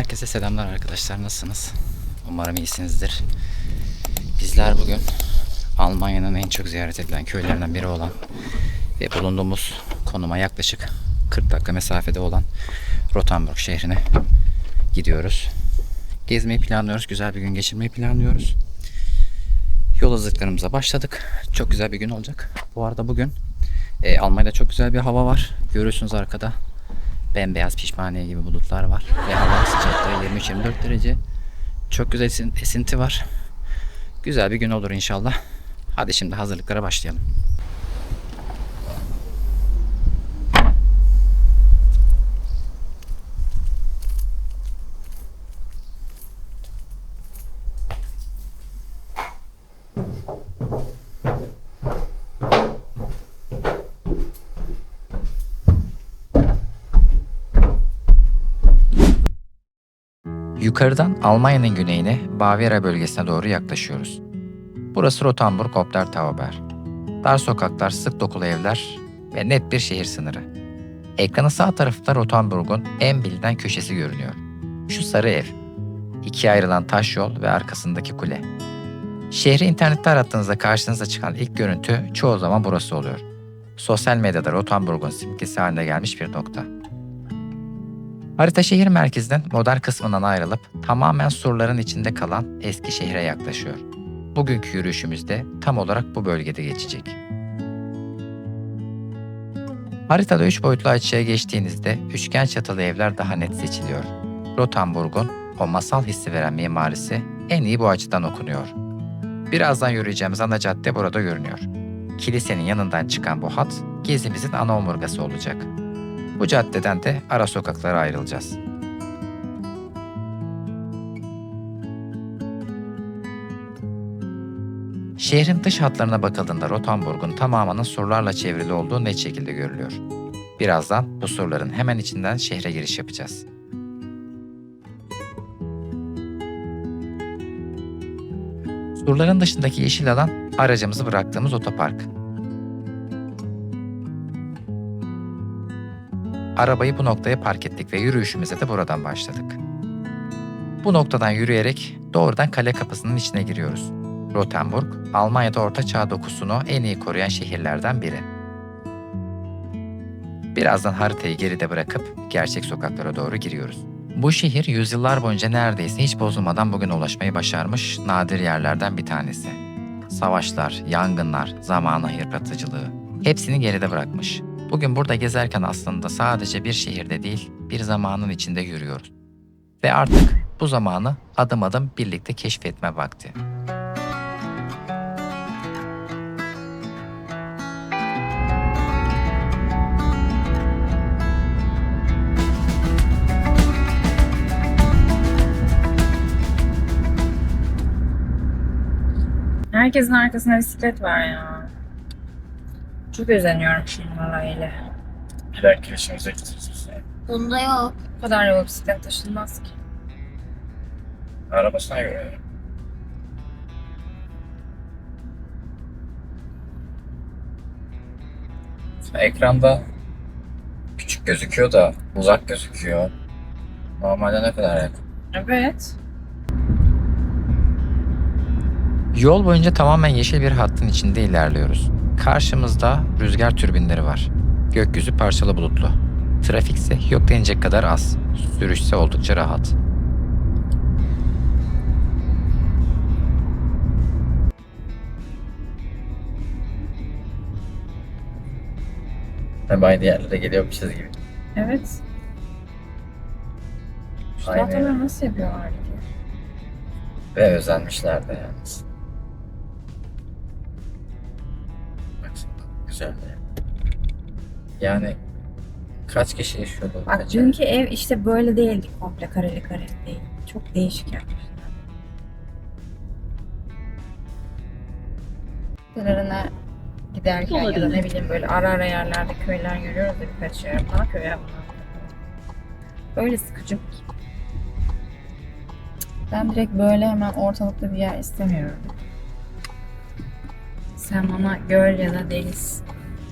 Herkese selamlar arkadaşlar. Nasılsınız? Umarım iyisinizdir. Bizler bugün Almanya'nın en çok ziyaret edilen köylerinden biri olan ve bulunduğumuz konuma yaklaşık 40 dakika mesafede olan Rothenburg şehrine gidiyoruz. Gezmeyi planlıyoruz. Güzel bir gün geçirmeyi planlıyoruz. Yol hazırlıklarımıza başladık. Çok güzel bir gün olacak. Bu arada bugün e, Almanya'da çok güzel bir hava var. Görüyorsunuz arkada bembeyaz pişmaniye gibi bulutlar var. Ve hava sıcaklığı 23-24 derece. Çok güzel esin- esinti var. Güzel bir gün olur inşallah. Hadi şimdi hazırlıklara başlayalım. Yukarıdan Almanya'nın güneyine Bavyera bölgesine doğru yaklaşıyoruz. Burası Rothenburg Optertauber. Dar sokaklar, sık dokulu evler ve net bir şehir sınırı. Ekranın sağ tarafında Rothenburg'un en bilinen köşesi görünüyor. Şu sarı ev. İkiye ayrılan taş yol ve arkasındaki kule. Şehri internette arattığınızda karşınıza çıkan ilk görüntü çoğu zaman burası oluyor. Sosyal medyada Rothenburg'un simgesi haline gelmiş bir nokta. Harita şehir merkezinin modern kısmından ayrılıp tamamen surların içinde kalan eski şehre yaklaşıyor. Bugünkü yürüyüşümüz de tam olarak bu bölgede geçecek. Haritada 3 boyutlu açıya geçtiğinizde üçgen çatılı evler daha net seçiliyor. Rothenburg'un o masal hissi veren mimarisi en iyi bu açıdan okunuyor. Birazdan yürüyeceğimiz ana cadde burada görünüyor. Kilisenin yanından çıkan bu hat gezimizin ana omurgası olacak. Bu caddeden de ara sokaklara ayrılacağız. Şehrin dış hatlarına bakıldığında Rothenburg'un tamamının surlarla çevrili olduğu net şekilde görülüyor. Birazdan bu surların hemen içinden şehre giriş yapacağız. Surların dışındaki yeşil alan aracımızı bıraktığımız otopark. Arabayı bu noktaya park ettik ve yürüyüşümüze de buradan başladık. Bu noktadan yürüyerek doğrudan kale kapısının içine giriyoruz. Rothenburg, Almanya'da Orta Çağ dokusunu en iyi koruyan şehirlerden biri. Birazdan haritayı geride bırakıp gerçek sokaklara doğru giriyoruz. Bu şehir yüzyıllar boyunca neredeyse hiç bozulmadan bugün ulaşmayı başarmış nadir yerlerden bir tanesi. Savaşlar, yangınlar, zamanın yıpratıcılığı hepsini geride bırakmış. Bugün burada gezerken aslında sadece bir şehirde değil, bir zamanın içinde yürüyoruz. Ve artık bu zamanı adım adım birlikte keşfetme vakti. Herkesin arkasında bisiklet var ya. Çok özeniyorum şunlara öyle. Belki işimize gideceğiz. Bunda yok. Bu kadar yol bisiklet taşınmaz ki. Arabasına göre. Ekranda küçük gözüküyor da uzak gözüküyor. Normalde ne kadar yakın? Evet. Yol boyunca tamamen yeşil bir hattın içinde ilerliyoruz. Karşımızda rüzgar türbinleri var. Gökyüzü parçalı bulutlu. Trafik ise yok denecek kadar az. Sürüş ise oldukça rahat. Hep aynı yerlere geliyormuşuz gibi. Evet. Şu Aynen. tahtaları nasıl yapıyorlar ki? Ve özenmişler de yalnız. Baksana güzel de. Yani kaç kişi yaşıyordu? Bak kaç dünkü ev işte böyle değildi komple kareli kareli değil. Çok değişik yapmışlar. Sitelerine giderken ya da ne bileyim böyle ara ara yerlerde köyler görüyoruz da birkaç yer. Bana köy yapmıyor. Böyle sıkıcı. Ben direkt böyle hemen ortalıkta bir yer istemiyorum. Sen bana göl ya da deniz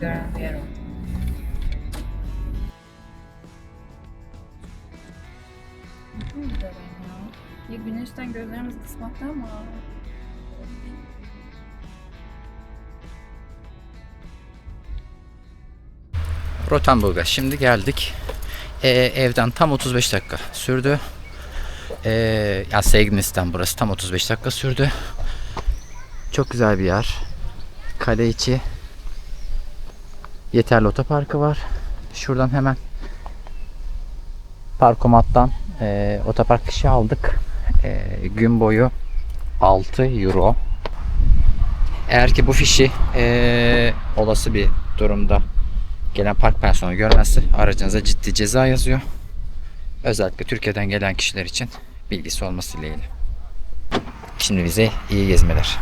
bir yer ol. hoşuma gidiyor benim ya. Güneşten gözlerimizi kısmaktan mı? Rotenburg'a şimdi geldik. Ee, evden tam 35 dakika sürdü. Ee, ya Segnis'ten burası tam 35 dakika sürdü. Çok güzel bir yer. Kale içi. Yeterli otoparkı var. Şuradan hemen parkomattan e, otopark kişi aldık. E, gün boyu 6 euro. Eğer ki bu fişi e, olası bir durumda gelen park personeli görmezse aracınıza ciddi ceza yazıyor. Özellikle Türkiye'den gelen kişiler için bilgisi olması dileğiyle. Şimdi bize iyi gezmeler.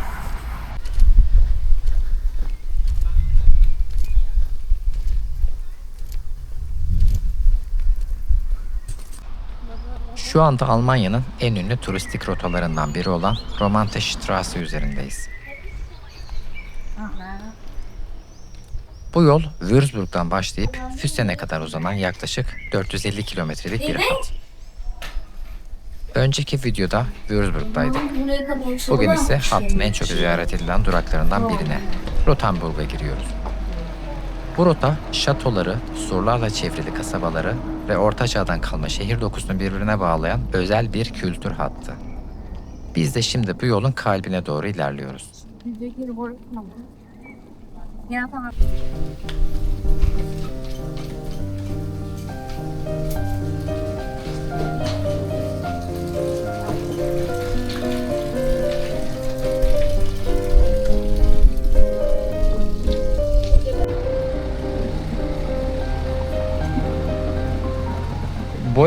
Şu anda Almanya'nın en ünlü turistik rotalarından biri olan Romantische üzerindeyiz. Bu yol Würzburg'dan başlayıp Füssen'e kadar uzanan yaklaşık 450 kilometrelik bir hat. Önceki videoda Würzburg'daydık. Bugün ise hattın en çok ziyaret edilen duraklarından birine, Rotenburg'a giriyoruz. Bu rota şatoları, surlarla çevrili kasabaları ve Orta Çağ'dan kalma şehir dokusunu birbirine bağlayan özel bir kültür hattı. Biz de şimdi bu yolun kalbine doğru ilerliyoruz.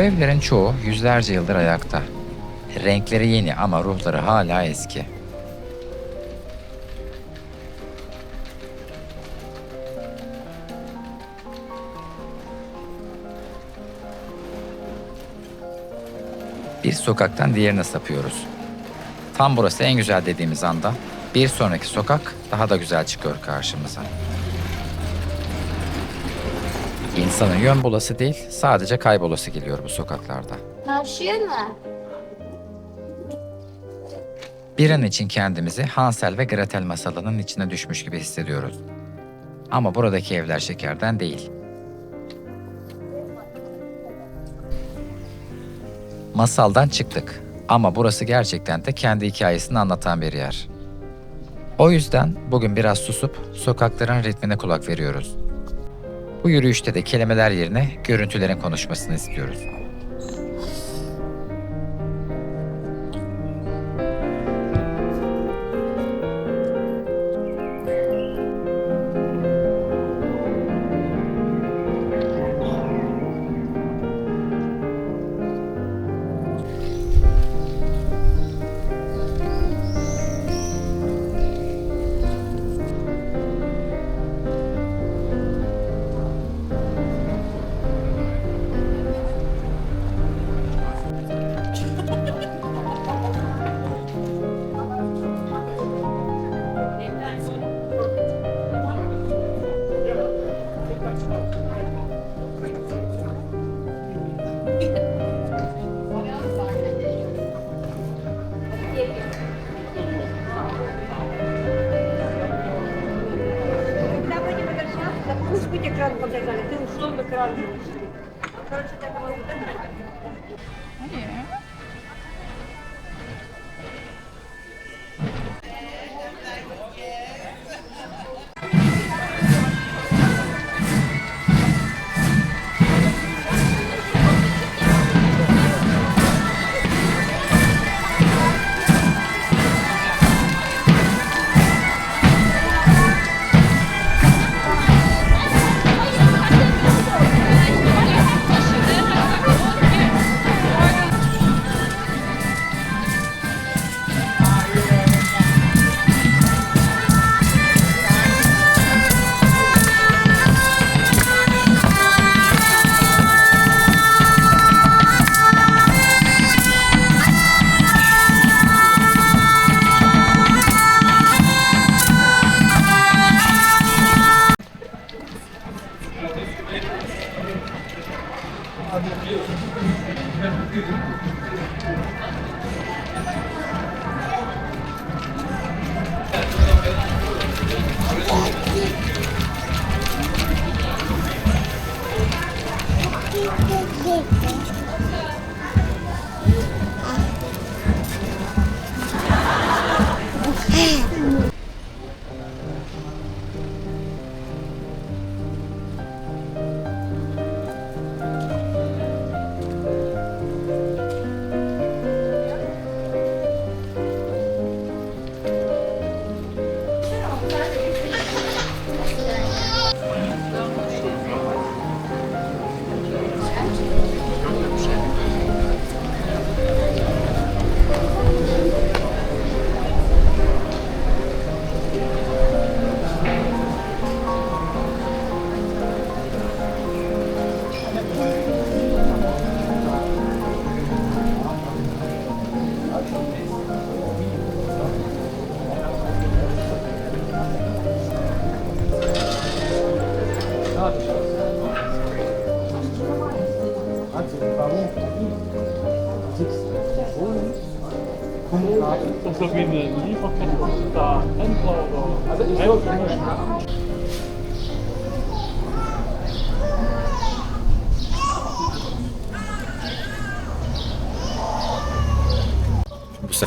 Evlerin çoğu yüzlerce yıldır ayakta. Renkleri yeni ama ruhları hala eski. Bir sokaktan diğerine sapıyoruz. Tam burası en güzel dediğimiz anda bir sonraki sokak daha da güzel çıkıyor karşımıza. İnsanın yön bulası değil, sadece kaybolası geliyor bu sokaklarda. Karşıya mı? Bir an için kendimizi Hansel ve Gretel masalının içine düşmüş gibi hissediyoruz. Ama buradaki evler şekerden değil. Masaldan çıktık ama burası gerçekten de kendi hikayesini anlatan bir yer. O yüzden bugün biraz susup sokakların ritmine kulak veriyoruz. Bu yürüyüşte de kelimeler yerine görüntülerin konuşmasını istiyoruz. Poczekaj, ale ty już do kraju. Proszę, taka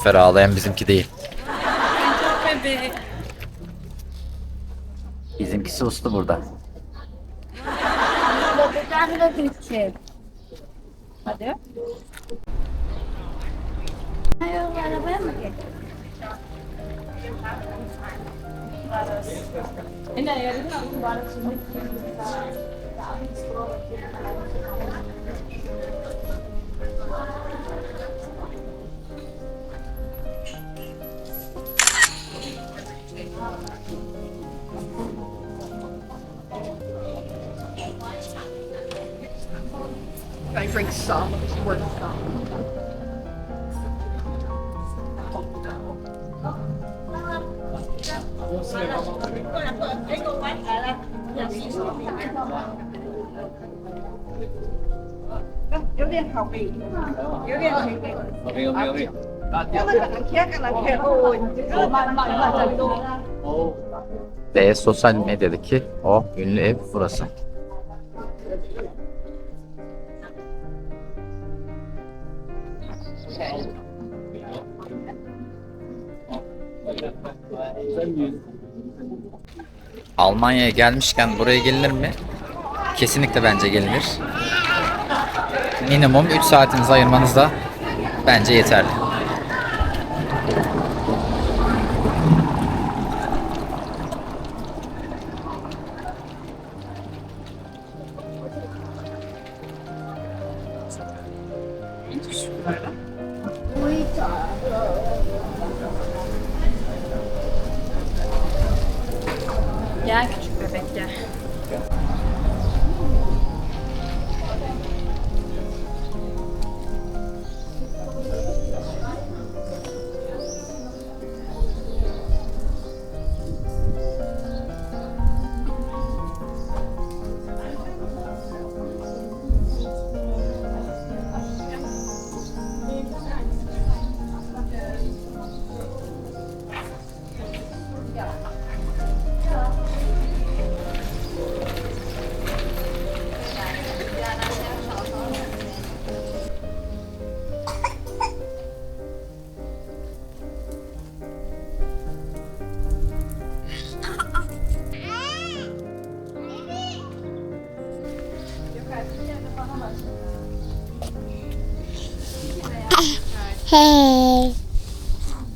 sefer ağlayan bizimki değil. Bebek. Bizimkisi uslu burada. Babadan da gidecek. Hadi. Hayır, arabaya mı gidiyor? drink some. Worth some.有点好味，有点好味。因为可能天可能天哦，慢慢慢慢多。 Ve sosyal medyadaki o ünlü ev burası. Almanya'ya gelmişken buraya gelinir mi? Kesinlikle bence gelinir. Minimum 3 saatinizi ayırmanız da bence yeterli.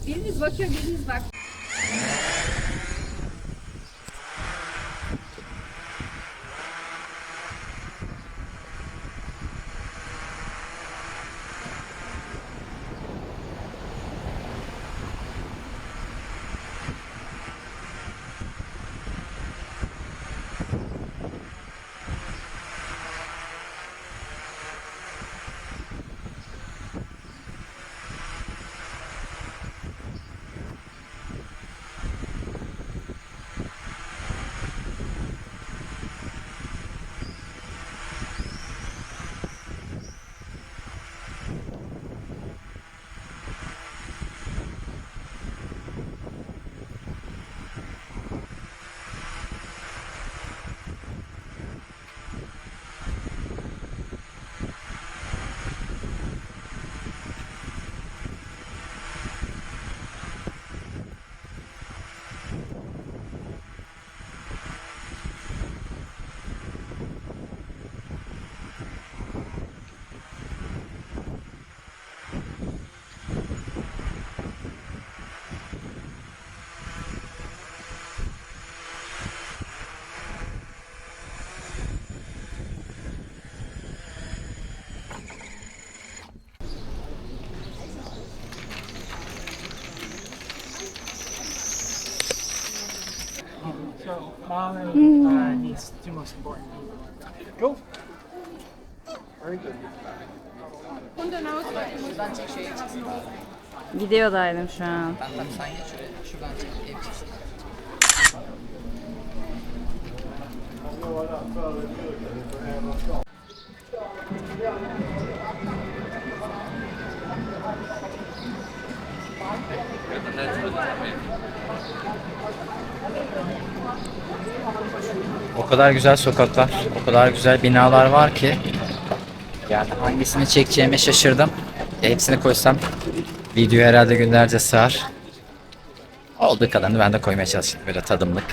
Biriniz bakıyor, biriniz bak. Mom and uh, niece, two most important. Go. Very good. Videodaydım şu an. Ben şuraya. Şuradan çek. O kadar güzel sokaklar, o kadar güzel binalar var ki yani hangisini çekeceğime şaşırdım. Ya hepsini koysam video herhalde günlerce sığar. Olduğu kadarını ben de koymaya çalıştım böyle tadımlık.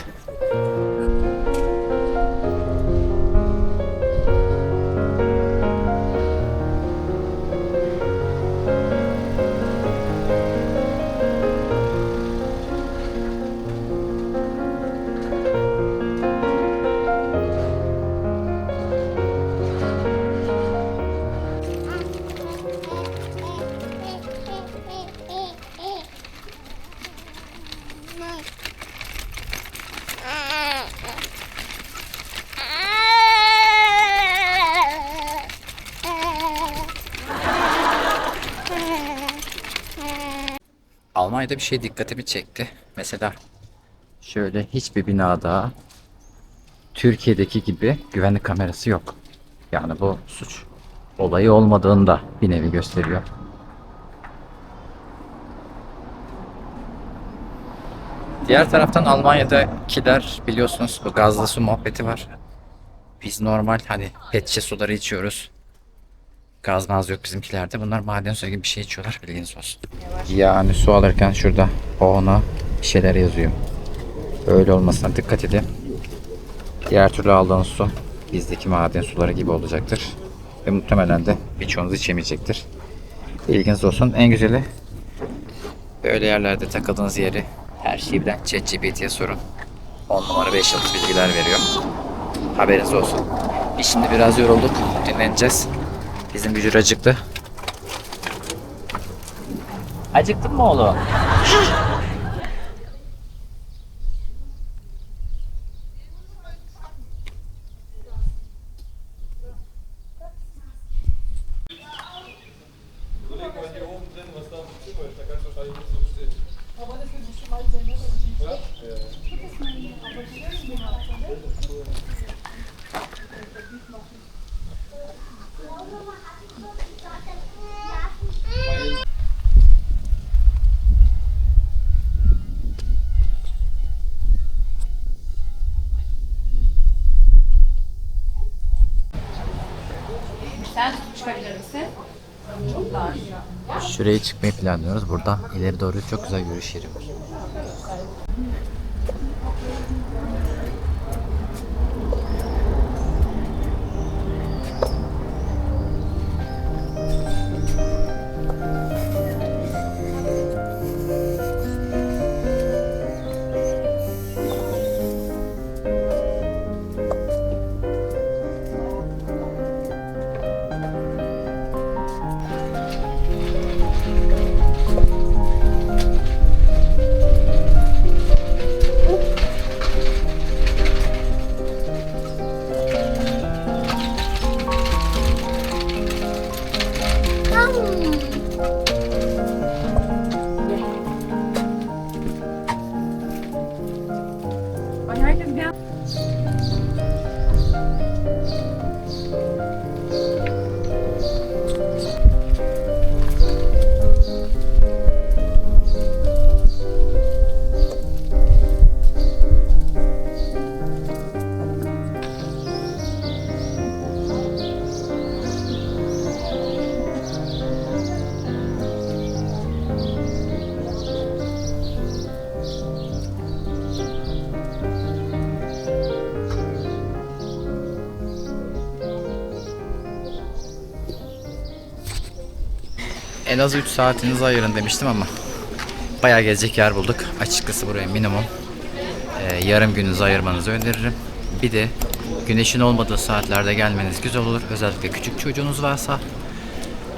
Almanya'da bir şey dikkatimi çekti. Mesela şöyle hiçbir binada Türkiye'deki gibi güvenlik kamerası yok. Yani bu suç olayı olmadığını da bir nevi gösteriyor. Diğer taraftan Almanya'dakiler biliyorsunuz bu gazlı su muhabbeti var. Biz normal hani pet şişe suları içiyoruz. Gaz maz yok bizimkilerde. Bunlar maden suyu gibi bir şey içiyorlar. Bilginiz olsun. Yani su alırken şurada ona bir şeyler yazıyor. Öyle olmasına dikkat edin. Diğer türlü aldığınız su bizdeki maden suları gibi olacaktır. Ve muhtemelen de birçoğunuz içemeyecektir. Bilginiz olsun. En güzeli böyle yerlerde takıldığınız yeri her şeyi bilen ChatGPT'ye sorun. 10 numara 5 yıldız bilgiler veriyor. Haberiniz olsun. Biz şimdi biraz yorulduk. Dinleneceğiz. Bizim bücür acıktı. Acıktın mı oğlum? Şuraya çıkmayı planlıyoruz. Buradan ileri doğru çok güzel yürüyüş yeri var. Az 3 saatinizi ayırın demiştim ama bayağı gezecek yer bulduk. Açıkçası buraya minimum e, yarım gününüzü ayırmanızı öneririm. Bir de güneşin olmadığı saatlerde gelmeniz güzel olur. Özellikle küçük çocuğunuz varsa.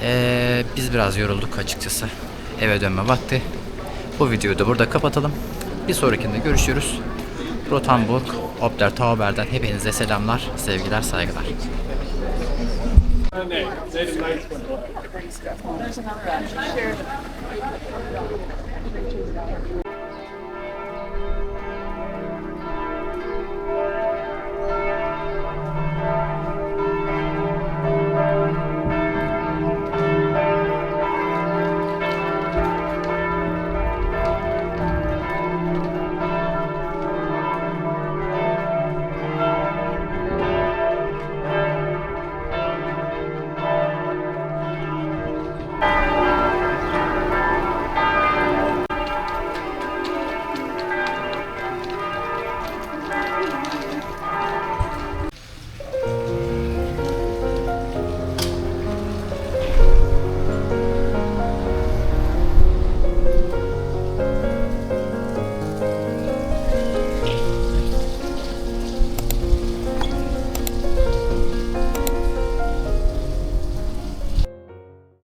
E, biz biraz yorulduk açıkçası. Eve dönme vakti. Bu videoyu da burada kapatalım. Bir sonrakinde görüşürüz. Rotenburg, Opter Tauber'den hepinize selamlar, sevgiler, saygılar. There's another option.